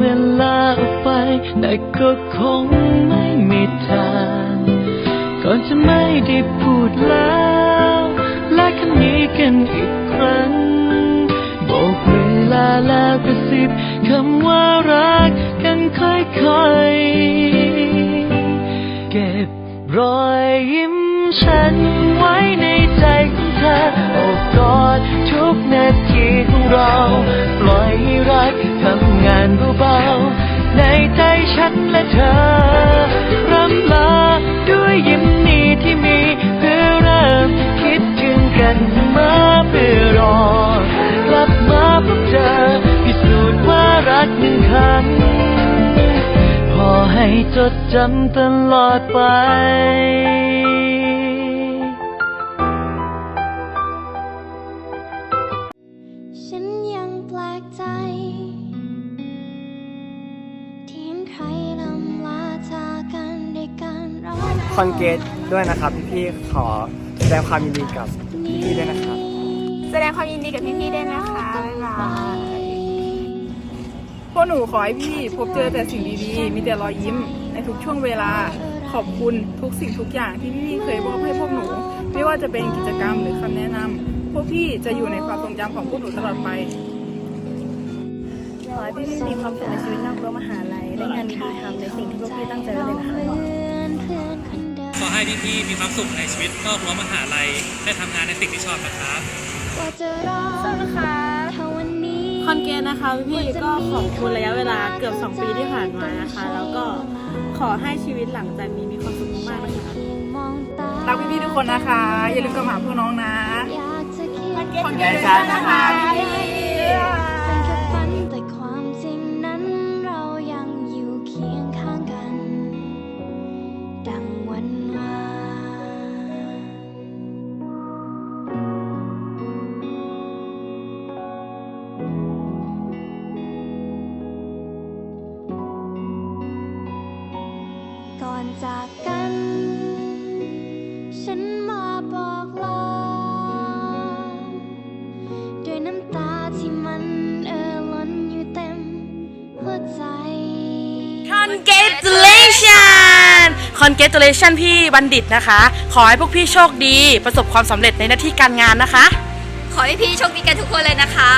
เวลาออกไป แต่ก็คงไม่มีทางก่อนจะไม่ได้พูดแล้วและคำนี้กันอีกครั้ง บอกเวลาแล้วกระซิบคำว่ารักกันค่อยๆ จดจำตลอดไป ฉันยังแปลกใจ ที่เห็นใครลำลาจากกันด้วยการร้องคอนเกตด้วยนะครับพี่ๆขอแสดงความยินดีกับพี่ๆด้วยนะครับ แสดงความยินดีกับพี่ๆด้วยนะคะบ๊ายบาย พวกหนูขอให้พี่พบเจอแต่สิ่งดีๆ มีแต่รอยยิ้ม ในทุกช่วงเวลา ขอบคุณทุกสิ่งทุกอย่างที่พี่ๆเคยมอบให้พวกหนู ไม่ว่าจะเป็นกิจกรรมหรือคำแนะนำพวกพี่จะอยู่ในความทรงจำของพวกหนูตลอดไป ขอให้พี่ๆมีความสุขในชีวิตนอกรั้วมหาลัยได้งานดีๆทำในสิ่งที่พวกพี่ตั้งใจไว้เลยนะคะเพื่อนเพื่อนคนเดิมขอให้พี่ๆมีความสุขในชีวิตนอกรั้วมหาลัยได้ทำงานในสิ่งที่ชอบนะครับว่าจะรอสวัสดีค่ะเท่าวันนี้ค อนเกตนะคะพี่ๆก็ขอบคุณระยะเวลาเกือบ 2 ปีที่ผ่านมานะคะ แล้วก็ขอให้ชีวิตหลังจากนี้มีความสุขมากๆนะคะมองตารักพี่ๆทุกคนนะคะ อย่าลืมกลับมาหาพวกน้องนะอยากจะคิดคอนเกตชันนะคะ จากกัน ฉันมาบอกลาด้วยน้ำตาที่มันเอ่อล้นอยู่เต็มหัวใจ Congratulation Congratulation พี่บัณฑิตนะคะ ขอให้พวกพี่โชคดี ประสบความสำเร็จในหน้าที่การงานนะคะ ขอให้พี่โชคดีกันทุกคนเลยนะคะ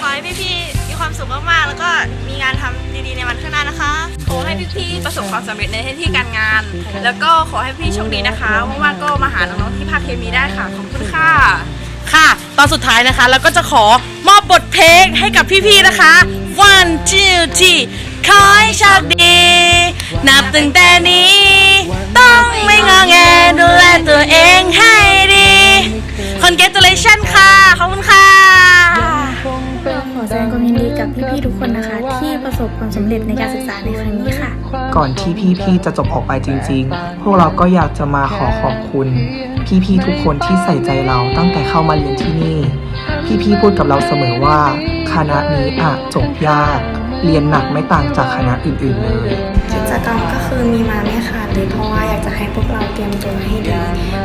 ขอให้พี่ๆมีความ สุขมากๆ แล้วก็มีงานทำดีๆ ในวันข้างหน้านะคะ ขอให้พี่ๆประสบความสำเร็จในที่การงาน แล้วก็ขอให้พี่โชคดีนะคะว่างๆก็มาหาน้องๆที่ภาคเคมีได้ค่ะ ขอบคุณค่ะ ค่ะ ตอนสุดท้ายนะคะเราก็จะขอมอบบทเพลงให้กับพี่ๆ นะคะ one two three ขอให้โชคดี นับตั้งแต่นี้ ต้องไม่งอแงดูแลตัวเองให้ดี ความสำเร็จในการศึกษาในครั้งนี้ค่ะ ก่อนที่พี่ๆจะจบออกไปจริง ๆ พวกเราก็อยากจะมาขอขอบคุณ พี่ๆทุกคนที่ใส่ใจเราตั้งแต่เข้ามาเรียนที่นี่ พี่ๆพูดกับเราเสมอว่า คณะนี้อะจบยาก เรียนหนักไม่ต่างจากคณะอื่นๆเลยกิจกรรมก็คือมีมาไม่ขาดเลยเพราะว่าอยากจะให้พวกเราเตรียมตัวให้ดี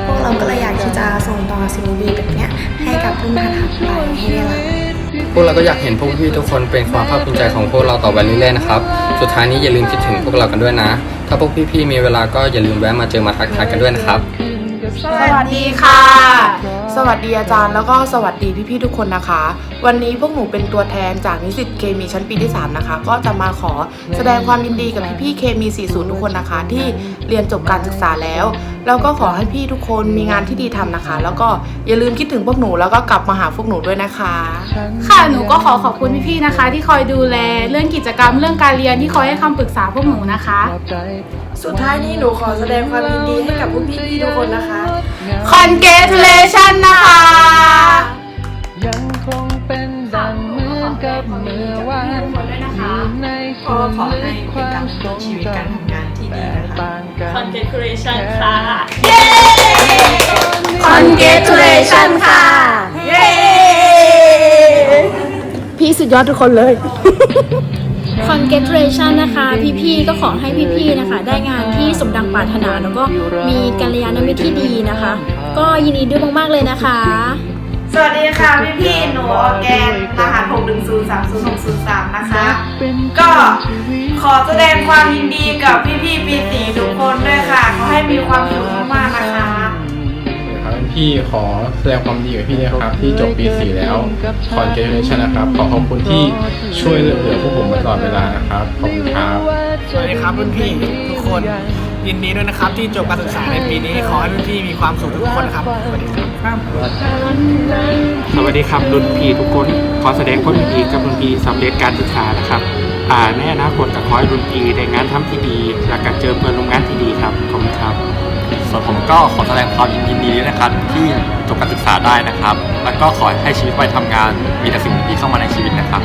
พวกเราก็เลยอยากที่จะส่งต่อสิ่งดีๆแบบเนี้ยให้กับรุ่นถัดไปให้ได้รับพ วกเราก็อยากเห็นพวกพี่ทุกคนเป็นความภาคภูมิใจของพวกเราต่อไปเรื่อยๆนะครับ สุดท้ายนี้อย่าลืมคิดถึงพวกเรากันด้วยนะ ถ้าพวกพี่ๆมีเวลาก็อย่าลืมแวะมาเจอมาทักทายกันด้วยนะครับ สวัสดีค่ะ สวัสดีอาจารย์แล้วก็สวัสดีพี่ๆทุกคนนะคะ วันนี้พวกหนูเป็นตัวแทนจากนิสิตเคมีชั้นปีที่ 3 นะคะ ก็จะมาขอแสดงความยินดีกับพี่ๆเคมี 40 ทุกคนนะคะ ที่เรียนจบการศึกษาแล้ว แล้วก็ขอให้พี่ทุกคนมีงานที่ดีทำนะคะ แล้วก็อย่าลืมคิดถึงพวกหนูแล้วก็กลับมาหาพวกหนูด้วยนะคะ ค่ะหนูก็ขอขอบคุณพี่ๆนะคะ ที่คอยดูแลเรื่องกิจกรรมเรื่องการเรียนที่คอยให้คำปรึกษาพวกหนูนะคะ สุดท้ายนี้หนูขอแสดงความยินดีให้กับพวกพี่ๆทุกคนนะคะ Congratulation นะคะ ยังคงเป็นดังเหมือนกับเมื่อวานอยู่ในก็ขอให้เป็นการดำเนินชีวิตการทำงานที่ดีนะคะ congratulation ค่ะ congratulation ค่ะพี่สุดยอดทุกคนเลย congratulation นะคะ พี่ๆก็ขอให้พี่ๆนะคะ ได้งานที่สมดังปรารถนาแล้วก็มีกัลยาณมิตรที่ดีนะคะ ก็ยินดีด้วยมากๆเลยนะคะ สวัสดีค่ะพี่พี่ๆหนูออร์แกนรหัส6 1 0 3 0 6 0 3 นะคะ ก็ขอแสดงความยินดีกับพี่พี่ๆปีสีทุกคนด้วยค่ะ ขอให้มีความสุขมากๆนะคะ พี่ขอแสดงความดีกับพี่ด้วยครับที่จบปี4แล้ว congratulation นะครับ ขอขอบคุณที่ช่วยเหลือพวกผมมาตลอดเวลานะครับ ขอบคุณครับสวัสดีครับรุ่นพี่ทุกคนยินดีด้วยนะครับ ที่จบการศึกษาในปีนี้ขอให้รุ่นพี่มีความสุขทุกคนนะครับ สวัสดีครับ สวัสดีครับรุ่นพี่ทุกคน ขอแสดงความยินดีกับรุ่นพี่สำเร็จการศึกษานะครับอ่าในอนาคตก็ขอให้รุ่นพี่ได้งานทำที่ดี และก็เจอเพื่อนร่วมงานที่ดี ก็ขอแสดงความยินดีด้วยนะครับ ที่จบการศึกษาได้นะครับ แล้วก็ขอให้ชีวิตไปทำงานมีแต่สิ่งดีๆเข้ามาในชีวิตนะครับ